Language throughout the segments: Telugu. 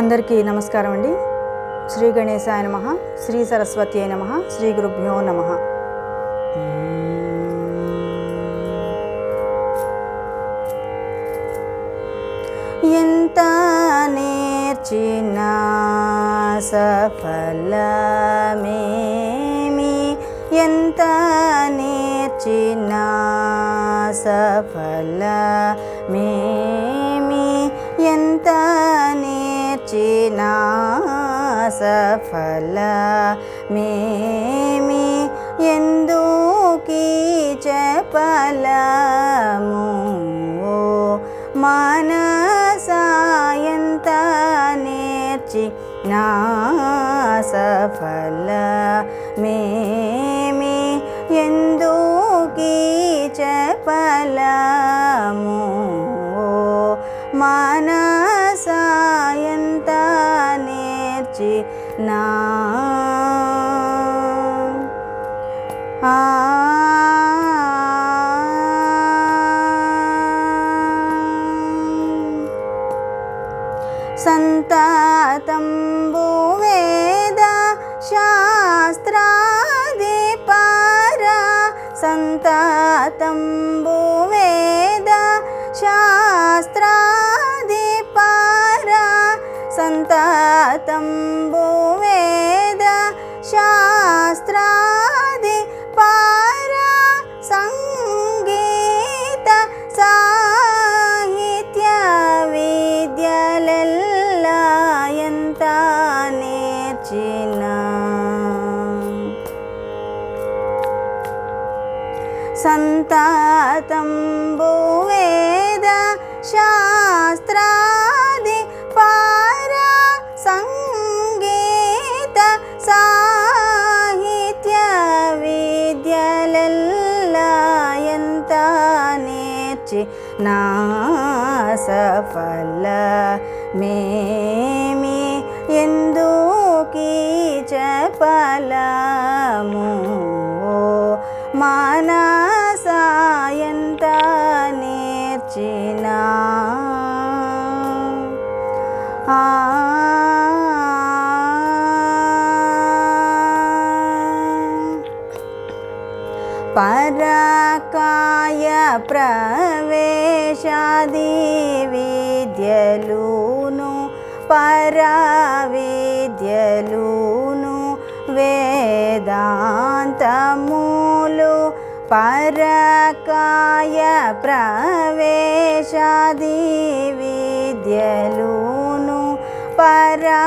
అందరికీ నమస్కారం అండి. శ్రీ గణేశాయ నమ శ్రీ సరస్వతి నమ శ్రీ గురుభ్యో నమ. ఎంత నేర్చినా సఫలమేమి? ఎంత నేర్చినా సఫలమేమి? ఎంత వచ్చినా సఫల మేమి ఎందుకీ చెప్పలము? మనసాయంత నేర్చి నా సఫల మేమి ఎందుకీ చెప్పలా నా ఆ సంతాతంబు వేద శాస్త్రాది పార సంతాతంబు వేద శాస్త్రాది పార సంతాతంబు శాస్త్రాది పార సంగీత సాహిత్య విద్యలెల్ల ఎంత నేర్చిన సంతాతంబు వేద శాస్త్రాది నేర్చి నా సఫల మేమి ఎందుకీ చెప్పలము? పరాకాయ ప్రవేశాది విద్యలును పరా విద్యలును వేదాంతములు పరకాయ ప్రవేశాది విద్యలును పరా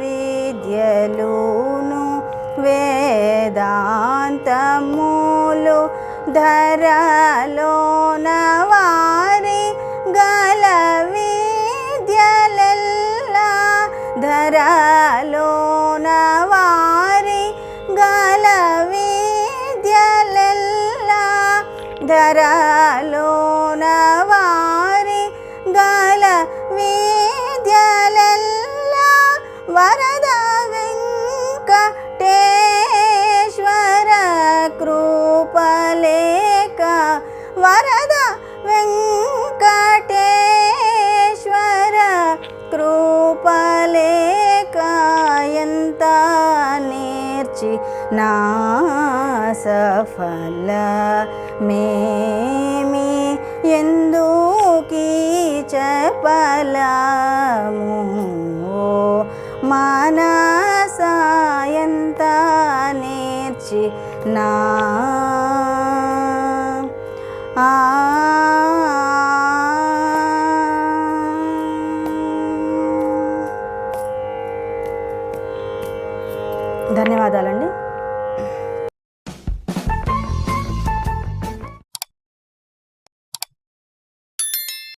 విద్యలును వేదాంతములు ధరలోన వారి గల విద్యలల్లా. ధరలోన వారి గల విద్యలల్లా. ధరలోన వారి గల విద్యలల్లా. వర కృపలేక నేర్చి నా సఫల మేమి ఎందుకీ చెప్పలము? మానసాయంత నేర్చి నా ధన్యవాదాలండి.